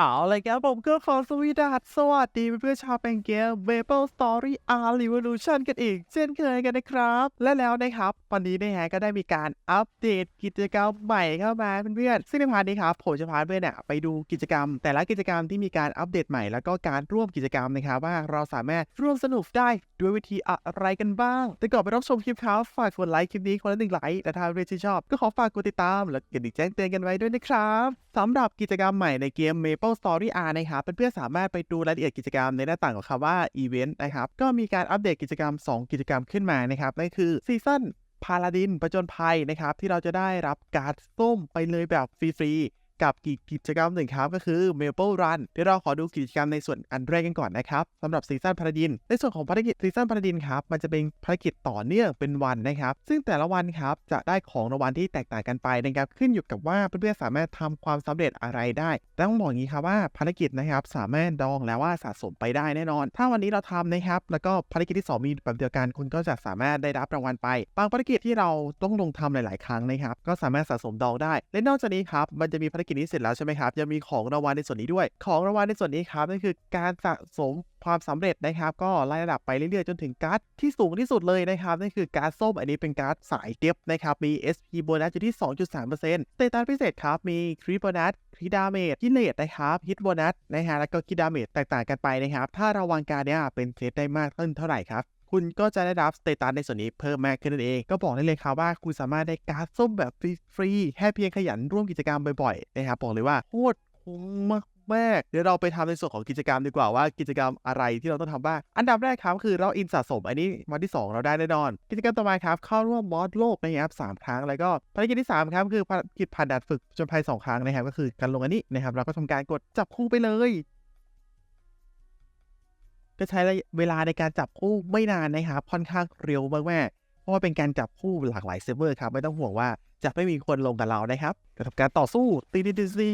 เอาเลยครับผมก็ขอสวีดัสสวัสดีเพื่อนๆชาวเป็นเกม Maple Story R Revolution กันอีก เช่นเคยกันนะครับ และแล้วนะครับ วันนี้นะฮะก็ได้มีการอัปเดตกิจกรรมใหม่เข้ามาเพื่อนๆซึ่งในพาร์ทนี้ครับผมจะพาเพื่อนเนี่ยไปดูกิจกรรม แต่ละกิจกรรมที่มีการอัปเดตใหม่แล้วก็การร่วมกิจกรรมนะครับว่าเราสามารถร่วมสนุกได้ด้วยวิธีอะไรกันบ้าง แต่ก่อนไปรับชมคลิปครับฝากกดไลค์คลิปนี้คนละหนึ่งไลค์และถ้าเพื่อนที่ชอบ ก็ขอฝากกดติดตาม และกระดิ่งแจ้งเตือนกันไว้ด้วยนะครับสำหรับกิจกรรมใหม่ในเกม Maple Story R นะครับเพื่อนๆสามารถไปดูรายละเอียดกิจกรรมในหน้าต่างของคำว่า Event นะครับก็มีการอัปเดตกิจกรรม 2 กิจกรรมขึ้นมานะครับนั่นคือซีซั่นพาลาดินประจนภัยนะครับที่เราจะได้รับการ์ดส้มไปเลยแบบฟรีๆ กับกิจกรรมหนึ่งครับก็คือ Maple Run เดี๋ยวเราขอดูกิจกรรมในส่วนอันแรกกันก่อนนะครับสำหรับซีซั่นพาราดิน ในส่วนของภารกิจซีซั่นพาราดินครับมันจะเป็นภารกิจต่อเนื่องเป็นวันนะครับ ซึ่งแต่ละวันครับจะได้ของรางวัลที่แตกต่างกันไปนะครับขึ้นอยู่กับว่าเพื่อนๆสามารถทำความสำเร็จอะไรได้แต่ต้องบอกอย่างนี้ครับว่าภารกิจนะครับสามารถดองแล้วว่าสะสมไปได้แน่นอน ถ้าวันนี้เราทำนะครับแล้วก็ภารกิจที่สองมีแบบเดียวกันคุณก็จะสามารถได้รับรางวัลไปบางภารกิจที่เราต้องลงทำหลาย ๆ ครั้งนะครับก็สามารถสะสมดองได้ และนอกจากนี้ครับมันจะมีภารกิจนี้เสร็จแล้วใช่ไหมครับยังมีของรางวัลในส่วนนี้ด้วย ของรางวัลในส่วนนี้ครับนั่นคือการสะสมความสำเร็จนะครับ ก็ไล่ระดับไปเรื่อยๆ จนถึงการ์ดที่สูงที่สุดเลยนะครับนั่นคือการ์ดส้มอันนี้เป็นการ์ดสายเก็บนะครับ มี SP โบนัสอยู่ที่ 2.3%สเตตัสพิเศษครับ มีคริปโบนัสคริดาเมจฮิตเลตนะครับฮิตโบนัสนะฮะแล้วก็คิดดาเมจแตกต่างกันไปนะครับ ถ้าราวางการเนี้ยเป็นเซตได้มากขึ้นเท่าไหร่ครับ คุณก็จะได้รับสเตตัสในส่วนนี้เพิ่มมากขึ้นนั่นเอง ก็บอกได้เลยครับว่าคุณสามารถได้การ์ดส้มแบบฟรีๆแค่เพียงขยันร่วมกิจกรรมบ่อยๆนะครับบอกเลยว่าโคตรคุ้มมากมากๆเดี๋ยวเราไปทำในส่วนของกิจกรรมดีกว่าว่ากิจกรรมอะไรที่เราต้องทำบ้าง อันดับแรกครับคือเราอินสะสม อันนี้วันที่ 2 เราได้แน่นอน กิจกรรมต่อมาครับเข้าร่วมมอดโลกนะครับสามครั้ง แล้วก็ภารกิจที่ 3 ครับ คือภารกิจผ่านด่านฝึกจนภัย2ครั้งนะครับก็คือการลงอันนี้นะครับเราก็ทำการกดจับคู่ไปเลย ก็ใช้เวลาในการจับคู่ไม่นานนะครับค่อนข้างเร็วมากๆเพราะว่าเป็นการจับคู่หลากหลายเซิร์ฟเวอร์ครับไม่ต้องห่วงว่าจะไม่มีคนลงกับเรานะครับจะทำการต่อสู้ตีดีดีซี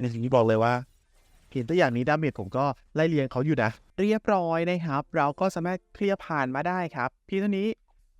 ในสิ่งที่บอกเลยว่าเห็นตัวอย่างนี้ดาเมจผมก็ไล่เลียงเขาอยู่นะ เรียบร้อยนะครับ เราก็สามารถเคลียร์ผ่านมาได้ครับเพียงเท่านี้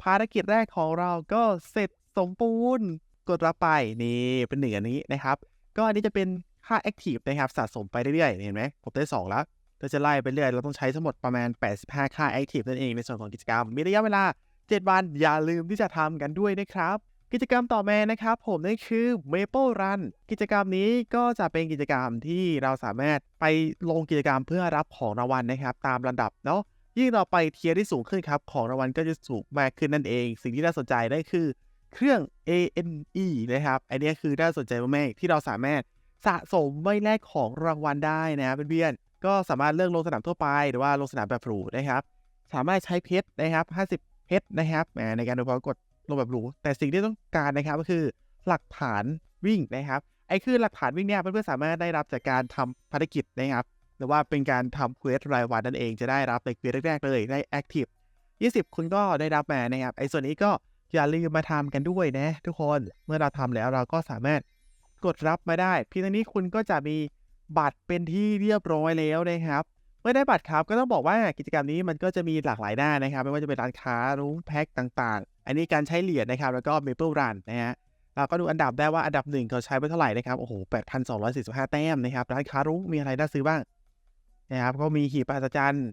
ภารกิจแรกของเราก็เสร็จสมบูรณ์กดรับไปนี่เป็นหนึ่งอันนี้นะครับ ก็อันนี้จะเป็นค่า Active นะครับสะสมไปเรื่อยๆเห็นไหมผมได้ 2 แล้ว เราจะไล่ไปเรื่อย เราต้องใช้ทั้งหมดประมาณ 85 ค่า Active นั่นเองในส่วนของกิจกรรม มีระยะเวลา 7 วัน อย่าลืมที่จะทำกันด้วยนะครับ กิจกรรมต่อมานะครับ ผมนั่นคือ Maple Run กิจกรรมนี้ก็จะเป็นกิจกรรมที่เราสามารถไปลงกิจกรรมเพื่อรับของรางวัลนะครับ ตามลำดับเนาะ ยิ่งเราไปเทียร์ที่สูงขึ้นครับ ของรางวัลก็จะสูงมากขึ้นนั่นเอง สิ่งที่น่าสนใจนั่นคือ เครื่อง ANE นะครับ อันนี้คือน่าสนใจมากๆที่เราสามารถสะสมไม่แลกของรางวัลได้นะเพื่อนๆ ก็สามารถเลือกลงสนามทั่วไป หรือว่าลงสนามแบบหรูนะครับ สามารถใช้เพชรนะครับ 50 เพชรนะครับแหมในการดูพอกดลงแบบหรู แต่สิ่งที่ต้องการนะครับก็คือหลักฐานวิ่งนะครับ ไอ้คือหลักฐานวิ่งเนี่ยเพื่อนๆสามารถได้รับจากการทำภารกิจนะครับ หรือว่าเป็นการทำเควสรายวันนั่นเองจะได้รับในเควสแรกๆเลยได้ Active 20 คุณก็ได้รับมานะครับ ไอ้ส่วนนี้ก็อย่าลืมมาทำกันด้วยนะ ทุกคน เมื่อเราทำแล้วเราก็สามารถกดรับมาได้ เพียงเท่านี้คุณก็จะมี บัตรเป็นที่เรียบร้อยแล้วนะครับเมื่อได้บัตรครับก็ต้องบอกว่ากิจกรรมนี้มันก็จะมีหลากหลายด้านะครับ ไม่ว่าจะเป็นร้านค้ารุ้งแพ็คต่างๆ อันนี้การใช้เหรียญนะครับ แล้วก็ Maple Run นนะฮะเราก็ดูอันดับได้ว่าอันดับหนึ่งเขาใช้ไปเท่าไหร่นะครับโอ้โห8,245 แต้มนะครับร้านค้ารุ้งมีอะไรน่าซื้อบ้างนะครับก็มีหีบอัศจรรย์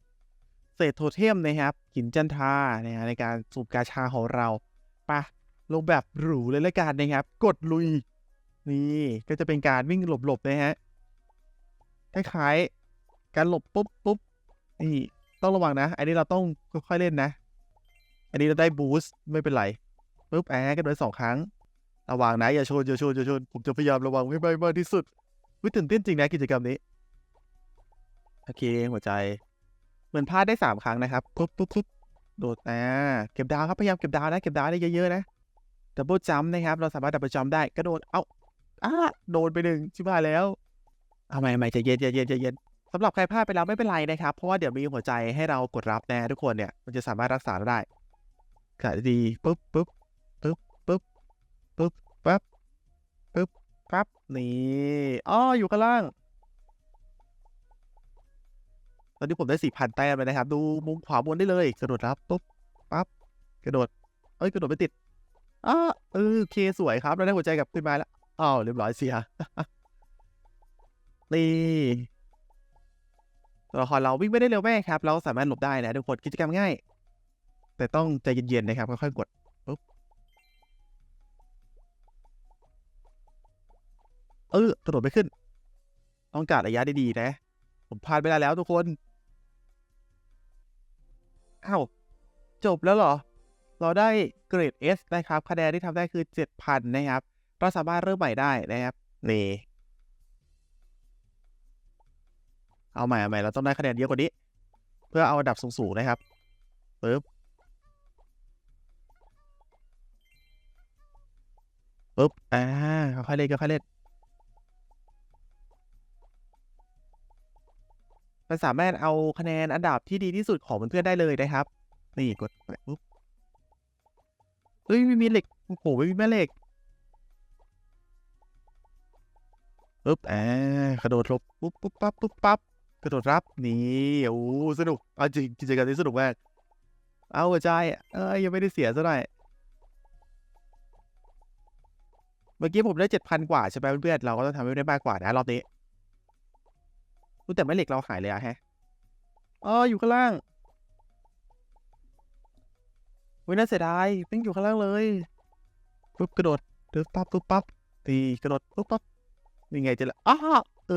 เศษโทเทมนะครับหินจันทานะฮะในการสูบกาชาของเราปะลงแบบหรูเลยละกันนะครับ กดลุย นี่ก็จะเป็นการวิ่งหลบๆนะฮะ คล้ายๆ การหลบปุ๊บปุ๊บนี่ต้องระวังนะ อันนี้เราต้องค่อยๆเล่นนะ อันนี้เราได้บูสต์ไม่เป็นไรปุ๊บแอบกันโดยสองครั้ง ระวังนะอย่าชนอย่าชนอย่าชนผมจะพยายามระวังให้มากมากที่สุดวิตื่นเต้นจริงนะกิจกรรมนี้โอเคหัวใจ เหมือนพลาดได้สามครั้งนะครับปุ๊บปุ๊บปุ๊บโดดอ่าเก็บดาวครับพยายามเก็บดาวนะเก็บดาวได้เยอะๆนะดับเบิลจัมป์นะครับ เราสามารถดับเบิลจัมป์ได้กระโดด เอาอ้าโดนไปหนึ่งชิบหายแล้ว เอาใหม่ใหม่ใจเย็นเย็นเย็นสำหรับใครพลาดไปแล้วไม่เป็นไรนะครับ เพราะว่าเดี๋ยวมีหัวใจให้เรากดรับนะทุกคนเนี่ย มันจะสามารถรักษาได้กะดีปุ๊บปุ๊บปุ๊บปุ๊บปุ๊บปั๊บปุ๊บปั๊บนี่อ้ออยู่ข้างล่าง ตอนนี้ผมได้สี่พันแต้มเลยนะครับ ดูมุมขวาบนได้เลยกระโดดรับปุ๊บปั๊บกระโดด เอ้ยกระโดดไม่ติดอ้าเออโอเคสวยครับเราได้หัวใจกลับขึ้นมาแล้วอ้าวเรียบร้อยเสีย นี่ตัวละครเราวิ่งไม่ได้เร็วแม่ครับ เราสามารถหลบได้นะทุกคนกิจกรรมง่าย แต่ต้องใจเย็นๆนะครับค่อยๆกดปุ๊บเออกระโดดไม่ขึ้น ต้องการระยะดีๆนะ ผมพลาดไปแล้วทุกคนอ้าวจบแล้วเหรอ เราได้เกรด S นะครับ คะแนนที่ทำได้คือ 7,000 นะครับ เราสามารถเริ่มใหม่ได้นะครับ นี่ เอาใหม่เอาใหม่เราต้องได้คะแนนเยอะกว่านี้ เพื่อเอาอันดับสูงๆนะครับปึ๊บปึ๊บอ่าค่อยๆเล่นค่อยๆเล่นมันสามารถเอาคะแนนอันดับที่ดีที่สุดของเพื่อนๆได้เลยนะครับ นี่กดปปุ๊บเฮ้ยไม่มีเหล็กโอ้โหไม่มีแม่เหล็กปุ๊บอ่ากระโดดลบปุ๊บปุ๊บปั๊บปุ๊บปั๊บ กระโดดรับนี่โอ้สนุกเอาจริงกิจกรรมนี้สนุกมากเอาหัวใจเอ้ยยังไม่ได้เสียซะหน่อยเมื่อกี้ผมได้เจ็ดพันกว่าใช่ไหมเพื่อนๆเราก็ต้องทำให้ได้มากกว่านะรอบนี้รู้แต่ไม่เหล็กเราหายเลยอะแฮะอ๋ออยู่ข้างล่างว้ยน่าเสียดายไม่งอยู่ข้างล่างเลยปุ๊บกระโดดเดินปั๊บปุ๊บปั๊บตีกระโดดปุ๊บปั๊บยังไงจะละอ้าเอ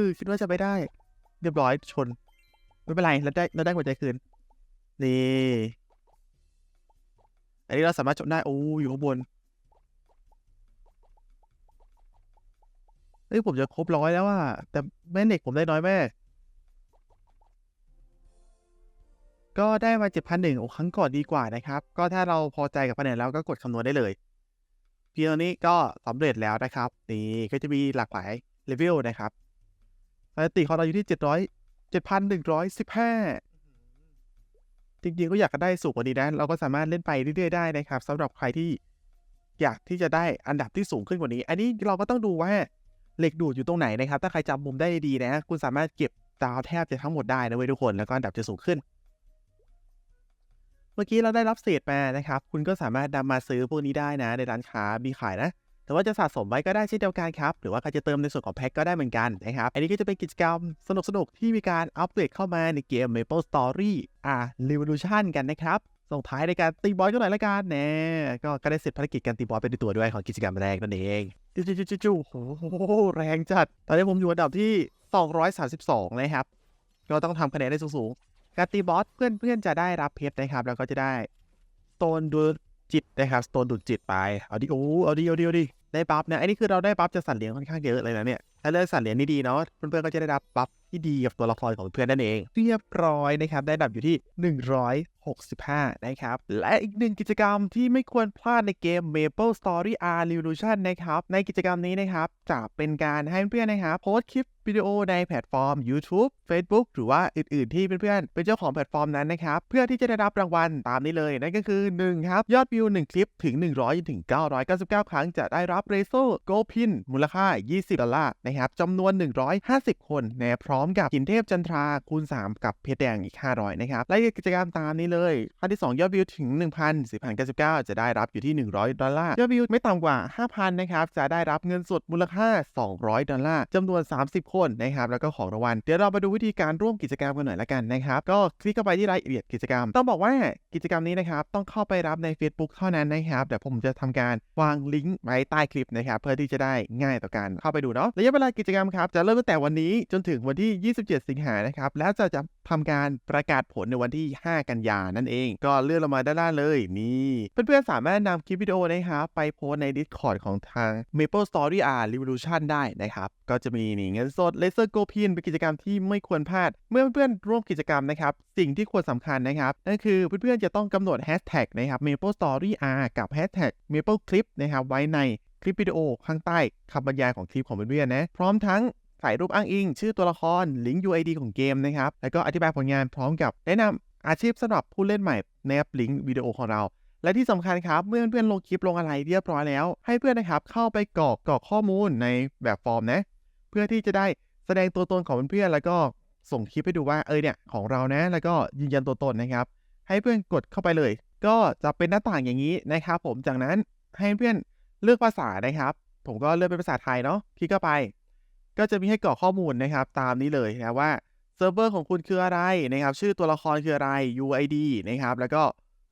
อคิดว่าจะไม่ได้ เรียบร้อยชน ไม่เป็นไรเราได้เราได้หัวใจคืน นี่ อันนี้เราสามารถชนได้โอ้อยู่ข้างบนเฮ้ยผมจะครบร้อยแล้วอะแต่แม่เหล็กผมได้น้อยแม่ ก็ได้มาเจ็ดพันหนึ่งโอ้ครั้งก่อนดีกว่านะครับ ก็ถ้าเราพอใจกับคะแนนแล้วก็กดคำนวณได้เลยเพียงนี้ก็สำเร็จแล้วนะครับ นี่ก็จะมีหลากหลายเลเวลนะครับ สถิติของเราอยู่ที่เจ็ดร้อยเจ็ดพันหนึ่งร้อยสิบห้าจริงๆก็อยากจะได้สูงกว่านี้นะ เราก็สามารถเล่นไปเรื่อยๆได้นะครับสำหรับใครที่อยากที่จะได้อันดับที่สูงขึ้นกว่านี้ อันนี้เราก็ต้องดูว่าเหล็กดูดอยู่ตรงไหนนะครับ ถ้าใครจำมุมได้ดีนะ คุณสามารถเก็บดาวแทบจะทั้งหมดได้นะเว้ยทุกคน แล้วก็อันดับจะสูงขึ้น เมื่อกี้เราได้รับเศษมานะครับ คุณก็สามารถนำมาซื้อพวกนี้ได้นะ ในร้านค้ามีขายนะ แต่ว่าจะสะสมไว้ก็ได้เช่นเดียวกันครับ หรือว่าใครจะเติมในส่วนของแพ็กก็ได้เหมือนกันนะครับ อันนี้ก็จะเป็นกิจกรรมสนุกๆที่มีการอัปเดตเข้ามาในเกม Maple Story อ่า Revolution กันนะครับส่งท้ายในการตีบอสกันหน่อยละกันแน่ก็ก็ได้เสร็จภารกิจการตีบอสเป็นตัวด้วยของกิจกรรมแรกนั่นเองจูจูจูจูโอ้โหแรงจัด ตอนนี้ผมอยู่อันดับที่ 232 นะครับ ก็ต้องทำคะแนนได้สูงๆ การตีบอสเพื่อนๆ จะได้รับเพชรนะครับ แล้วก็จะได้สโตนดูจิตนะครับสโตนดูดจิตไป เอาดิโอ้เอาดิเอาดิเอาดิ ได้บัฟนะอันนี้คือเราได้บัฟจะสัตว์เลี้ยงค่อนข้างเยอะเลยนะเนี่ยถ้าเลือกสัตว์เลี้ยงนี่ดีเนาะเพื่อนๆก็จะได้รับบัฟที่ดีกับตัวละครของเพื่อนนั่นเอง เรียบร้อยนะครับ ได้ดับอยู่ที่ 165 นะครับ และอีกหนึ่งกิจกรรมที่ไม่ควรพลาดในเกม Maple Story R Revolution นะครับ ในกิจกรรมนี้นะครับ จะเป็นการให้เพื่อนๆนะครับโพสคลิปวิดีโอในแพลตฟอร์ม YouTube Facebook หรือว่าอื่นๆที่เพื่อนๆเป็นเจ้าของแพลตฟอร์มนั้นนะครับ เพื่อที่จะได้รับรางวัลตามนี้เลยนั่นก็คือ 1 ครับ ยอดวิว 1 คลิปถึง 100ถึง999 ครั้งจะได้รับเรโซโกพินมูลค่า 20 ดอลลาร์นะครับจำนวน 150 คนนะพร้อมกับหินเทพจันทราคูณ 3 กับเพชรแดงอีก 500 นะครับและกิจกรรมตามนี้เลยขั้นที่ 2 ยอดวิวถึง 1,000 4,099 จะได้รับอยู่ที่ 100 ดอลลาร์ ยอดวิวไม่ต่ำกว่า 5,000 นะครับ จะได้รับเงินสดมูลค่า 200 ดอลลาร์จำนวน 30 คนนะครับ แล้วก็ของรางวัล เดี๋ยวเรามาดูวิธีการร่วมกิจกรรมกันหน่อยละกันนะครับ ก็คลิกเข้าไปที่รายละเอียดกิจกรรม ต้องบอกว่ากิจกรรมนี้นะครับ ต้องเข้าไปรับใน Facebook เท่านั้นนะครับ เดี๋ยวผมจะทำการวางลิงก์ไว้ใต้คลิปนะครับ เพื่อที่จะได้ง่ายต่อการเข้าไปดูเนาะระยะเวลากิจกรรมครับ จะเริ่มตั้งแต่วันนี้จนถึงวันที่ 27 สิงหานะครับ แล้วจะจะทำการประกาศผลในวันที่ 5 กันยานั่นเอง ก็เลื่อนลงมาด้านล่างเลยนี่เพื่อนๆสามารถนำคลิปวิดีโอนะครับไปโพสใน Discord ของทาง Maple Story R Revolution ได้นะครับ ก็จะมีนี่เงินสด Laser Go Pin เป็นกิจกรรมที่ไม่ควรพลาด เมื่อเพื่อนๆร่วมกิจกรรมนะครับ สิ่งที่ควรสำคัญนะครับ นั่นคือเพื่อนๆจะต้องกำหนด Hashtag นะครับ Maple Story R กับ Hashtag Maple Clip นะครับไว้ใน คลิปวิดีโอข้างใต้คำบรรยายของคลิปของเพื่อนๆนะ พร้อมทั้งใส่รูปอ้างอิง ชื่อตัวละครลิงก์ UID ของเกมนะครับ แล้วก็อธิบายผลงานพร้อมกับแนะนำอาชีพสำหรับผู้เล่นใหม่ในแอปลิงก์วิดีโอของเราและที่สำคัญครับเมื่อเพื่อนๆลงคลิปลงอะไรเรียบร้อยแล้ว ให้เพื่อนนะครับเข้าไปกรอกกรอกข้อมูลในแบบฟอร์มนะ เพื่อที่จะได้แสดงตัวตนของเพื่อนๆแล้วก็ส่งคลิปให้ดูว่าเออเนี่ยของเรานะ แล้วก็ยืนยันตัวตนนะครับ ให้เพื่อนกดเข้าไปเลย ก็จะเป็นหน้าต่างอย่างนี้นะครับ ผมจากนั้นให้เพื่อน เลือกภาษานะครับ ผมก็เลือกเป็นภาษาไทยเนาะคลิกเข้าไป ก็จะมีให้กรอกข้อมูลนะครับ ตามนี้เลยนะว่าเซิร์ฟเวอร์ของคุณคืออะไรนะครับ ชื่อตัวละครคืออะไร UID นะครับ แล้วก็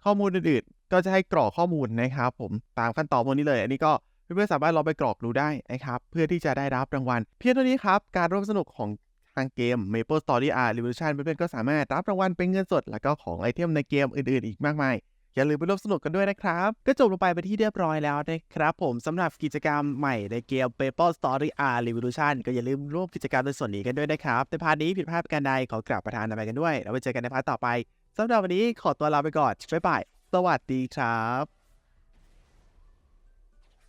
ข้อมูลอื่นๆ ก็จะให้กรอกข้อมูลนะครับ ผมตามขั้นตอนพวกนี้เลย อันนี้ก็เพื่อนๆสามารถลองไปกรอกดูได้นะครับ เพื่อที่จะได้รับรางวัล เพียงเท่านี้ครับ การร่วมสนุกของทางเกม Maple Story R Revolution เพื่อนๆก็สามารถรับรางวัลเป็นเงินสด แล้วก็ของไอเทมในเกมอื่นๆ อีกมากมาย อย่าลืมไปร่วมสนุกกันด้วยนะครับ ก็จบลงไปไปนที่เรียบร้อยแล้วนะครับผมสำหรับกิจกรรมใหม่ในเกม Paper Story R Revolution ก็อย่าลืมร่วมกิจกรรมในส่วนนี้กันด้วยนะครับในพาร์ทนี้ผิดพลาดประการใดขอกราบประทานอภัยกันด้วย แล้วไปเจอกันในพาร์ทต่อไปสำหรับวันนี้ขอตัวลาไปก่อนบ๊ายบายสวัสดีครับ